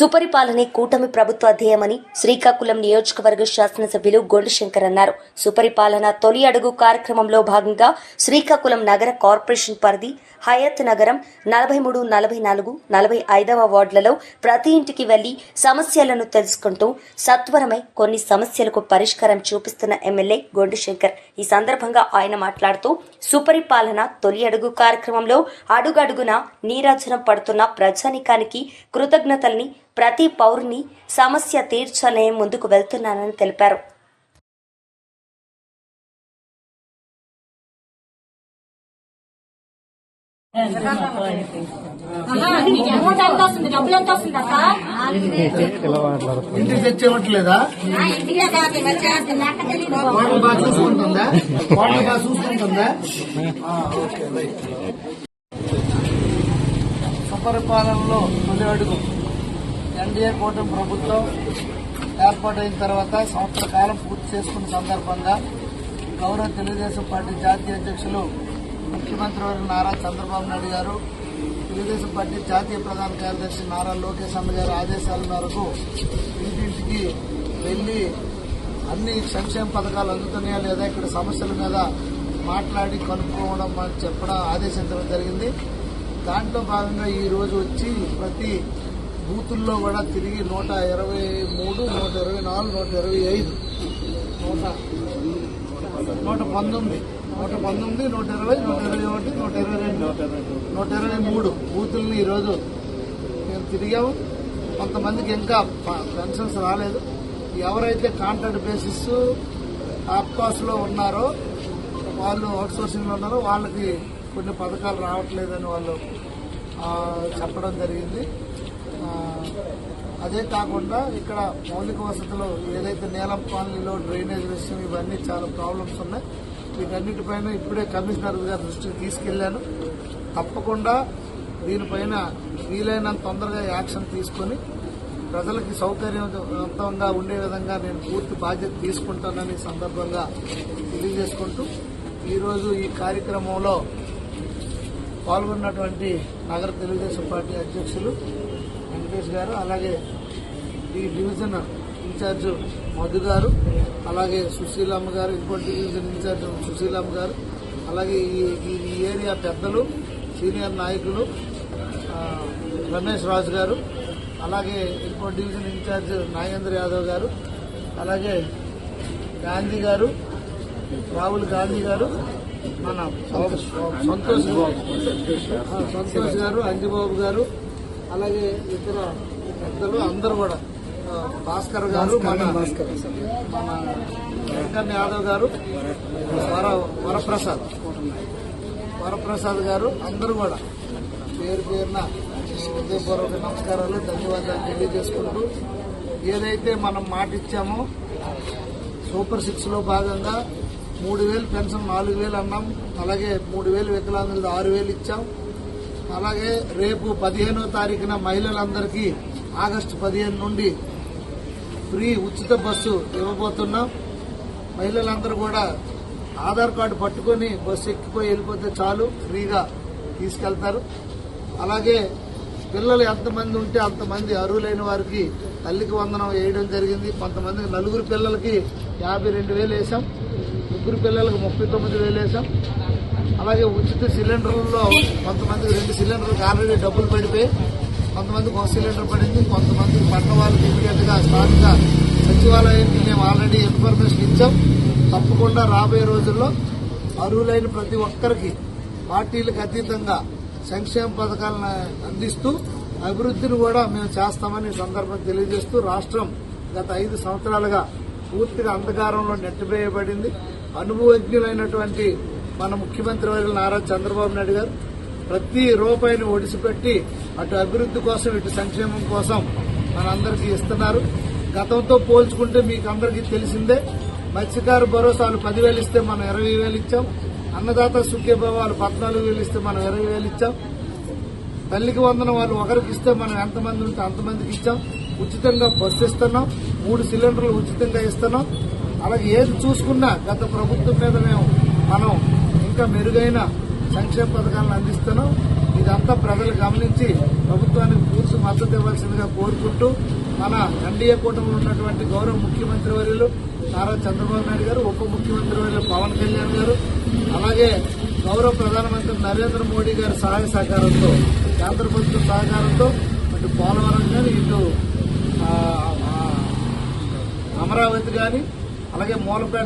సుపరిపాలనే కూటమి ప్రభుత్వ ధ్యేయమని శ్రీకాకుళం నియోజకవర్గ శాసనసభ్యులు గొండుశంకర్ అన్నారు. సుపరిపాలన తొలి అడుగు కార్యక్రమంలో భాగంగా శ్రీకాకుళం నగర కార్పొరేషన్ పరిధి హయత్ నగరం నలభై మూడు నలభై నాలుగు నలభై ఐదవ వార్డులలో ప్రతి ఇంటికి వెళ్ళి సమస్యలను తెలుసుకుంటూ సత్వరమై కొన్ని సమస్యలకు పరిష్కారం చూపిస్తున్న ఎమ్మెల్యే గొండుశంకర్ ఈ సందర్భంగా ఆయన మాట్లాడుతూ సుపరిపాలన తొలి అడుగు కార్యక్రమంలో అడుగడుగున నీరాజనం పడుతున్న ప్రజానికానికి కృతజ్ఞతల్ని ప్రతి పౌరుని సమస్య తీర్చనే ముందుకు వెళ్తున్నానని తెలిపారు. ఇంటికి తెచ్చేవట్లేదా వాటర్ బాగా చూసుకుంటుందా? వాటర్ బాగా చూసుకుంటుందా? తొలి అడుగు ఎన్డీఏ కూటమి ప్రభుత్వం ఏర్పాటైన తర్వాత సంవత్సర కాలం పూర్తి చేసుకున్న సందర్భంగా గౌరవ తెలుగుదేశం పార్టీ జాతీయ అధ్యక్షులు ముఖ్యమంత్రి వారు నారా చంద్రబాబు నాయుడు గారు తెలుగుదేశం పార్టీ జాతీయ ప్రధాన కార్యదర్శి నారా లోకేష్ అమ్మ గారి ఆదేశాల మేరకు ఇంటింటికి వెళ్ళి అన్ని సంక్షేమ పథకాలు అందుతున్నాయా లేదా ఇక్కడ సమస్యల మీద మాట్లాడి కనుక్కోవడం అని చెప్పడం ఆదేశించడం జరిగింది. దాంట్లో భాగంగా ఈ రోజు వచ్చి ప్రతి బూతుల్లో కూడా తిరిగి నూట ఇరవై మూడు నూట ఇరవై నాలుగు నూట ఇరవై ఐదు. నూట నూట పంతొమ్మిది నూట పంతొమ్మిది నూట ఇరవై నూట ఇరవై ఒకటి నూట ఇరవై రెండు నూట ఇరవై మూడు బూతుల్ని ఈరోజు మేము తిరిగాము. కొంతమందికి ఇంకా పెన్షన్స్ రాలేదు. ఎవరైతే కాంట్రాక్ట్ బేసిస్ ఆప్కాస్లో ఉన్నారో వాళ్ళు అవుట్ సోర్సింగ్లో ఉన్నారో వాళ్ళకి కొన్ని పథకాలు రావట్లేదని వాళ్ళు చెప్పడం జరిగింది. అదే కాకుండా ఇక్కడ మౌలిక వసతులు ఏదైతే నీలం కాలనీలో డ్రైనేజ్ విషయం ఇవన్నీ చాలా ప్రాబ్లమ్స్ ఉన్నాయి. వీటన్నిటిపైన ఇప్పుడే కమిషనర్ గారి దృష్టికి తీసుకెళ్ళాను తప్పకుండా దీనిపైన వీలైనంత తొందరగా యాక్షన్ తీసుకొని ప్రజలకి సౌకర్యవంతంగా ఉండే విధంగా నేను పూర్తి బాధ్యత తీసుకుంటానని సందర్భంగా తెలియజేసుకుంటూ ఈరోజు ఈ కార్యక్రమంలో పాల్గొన్నటువంటి నగర తెలుగుదేశం పార్టీ అధ్యక్షులు వెంకటేష్ గారు అలాగే ఈ డివిజన్ ఇన్ఛార్జ్ మధు గారు అలాగే సుశీలమ్మ గారు ఇంకోటి డివిజన్ ఇన్ఛార్జ్ సుశీలమ్మ గారు అలాగే ఈ ఈ- ఏరియా పెద్దలు సీనియర్ నాయకులు రమేష్ రాజు గారు అలాగే ఇంకో డివిజన్ ఇన్ఛార్జ్ నాగేంద్ర యాదవ్ గారు అలాగే గాంధీ గారు రాహుల్ గాంధీ గారు మన సంతోష్ సంతోష్ గారు అంజిబాబు గారు అలాగే ఇతర పెద్దలు అందరూ కూడా భాస్కర్ గారు మన మన వెంకన్న యాదవ్ గారు వర వరప్రసాద్. వరప్రసాద్ గారు అందరూ కూడా పేరు పేరున హృదయపూర్వక నమస్కారాలు ధన్యవాదాలు తెలియజేసుకుంటూ ఏదైతే మనం మాట ఇచ్చామో సూపర్ సిక్స్లో భాగంగా మూడు వేలు పెన్షన్ నాలుగు వేలు అన్నాం. అలాగే మూడు వేలు వికలాంగులది ఆరు వేలు ఇచ్చాం. అలాగే రేపు పదిహేనో తారీఖున మహిళలందరికీ ఆగస్టు పదిహేను నుండి ఫ్రీ ఉచిత బస్సు ఇవ్వబోతున్నాం. మహిళలందరూ కూడా ఆధార్ కార్డు పట్టుకొని బస్సు ఎక్కిపోయి వెళ్ళిపోతే చాలు ఫ్రీగా తీసుకెళ్తారు. అలాగే పిల్లలు ఎంతమంది ఉంటే అంతమంది అర్హులైన వారికి తల్లికి వందనం వేయడం జరిగింది. కొంతమందికి నలుగురు పిల్లలకి యాభై రెండు వేలు వేసాం ముగ్గురు పిల్లలకు ముప్పై తొమ్మిది వేలు వేసాం అలాగే ఉచిత సిలిండర్లలో కొంతమందికి రెండు సిలిండర్లకు ఆల్రెడీ డబ్బులు పడిపోయి కొంతమందికి ఒక సిలిండర్ పడింది కొంతమందికి పట్ల వాళ్ళకి ఇమీడియట్గా స్థానిక సచివాలయానికి మేము ఆల్రెడీ ఇన్ఫర్మేషన్ ఇచ్చాం. తప్పకుండా రాబోయే రోజుల్లో అర్హులైన ప్రతి ఒక్కరికి పార్టీలకు అతీతంగా సంక్షేమ పథకాలను అందిస్తూ అభివృద్ధిని కూడా మేము చేస్తామని సందర్భం తెలియజేస్తూ రాష్ట్రం గత ఐదు సంవత్సరాలుగా పూర్తిగా అంధకారంలో నెట్టివేయబడింది. అనుభవజ్ఞులైనటువంటి మన ముఖ్యమంత్రి వర్యులు నారా చంద్రబాబు నాయుడు గారు ప్రతి రూపాయిని ఒడిసిపెట్టి అటు అభివృద్ధి కోసం ఇటు సంక్షేమం కోసం మనందరికీ ఇస్తున్నారు. గతంతో పోల్చుకుంటే మీకు అందరికీ తెలిసిందే మత్స్యకారు భరోసాలు పదివేలు ఇస్తే మనం ఇరవై వేలు ఇచ్చాం. అన్నదాత సుఖ్యభావాలు పద్నాలుగు వేలు ఇస్తే మనం ఇరవై వేలు ఇచ్చాం. తల్లికి వందన వాళ్ళు ఒకరికి ఇస్తే మనం ఎంతమంది ఉంటే అంతమందికి ఇచ్చాం. ఉచితంగా బస్సు ఇస్తున్నాం. మూడు సిలిండర్లు ఉచితంగా ఇస్తున్నాం. అలాగే ఏది చూసుకున్నా గత ప్రభుత్వం మీద మేము మనం ఇంకా మెరుగైన సంక్షేమ పథకాలను అందిస్తున్నాం. ఇదంతా ప్రజలు గమనించి ప్రభుత్వానికి పూర్తి మద్దతు ఇవ్వాల్సిందిగా కోరుకుంటూ మన ఎన్డీఏ కూటమిలో ఉన్నటువంటి గౌరవ ముఖ్యమంత్రి వర్యులు నారా చంద్రబాబు నాయుడు గారు ఉప ముఖ్యమంత్రి వర్యులు పవన్ కళ్యాణ్ గారు అలాగే గౌరవ ప్రధానమంత్రి నరేంద్ర మోడీ గారి సహాయ సహకారంతో కేంద్ర ప్రభుత్వం సహకారంతో అటు పోలవరం కానీ ఇటు అమరావతి కానీ అలాగే మూలపేట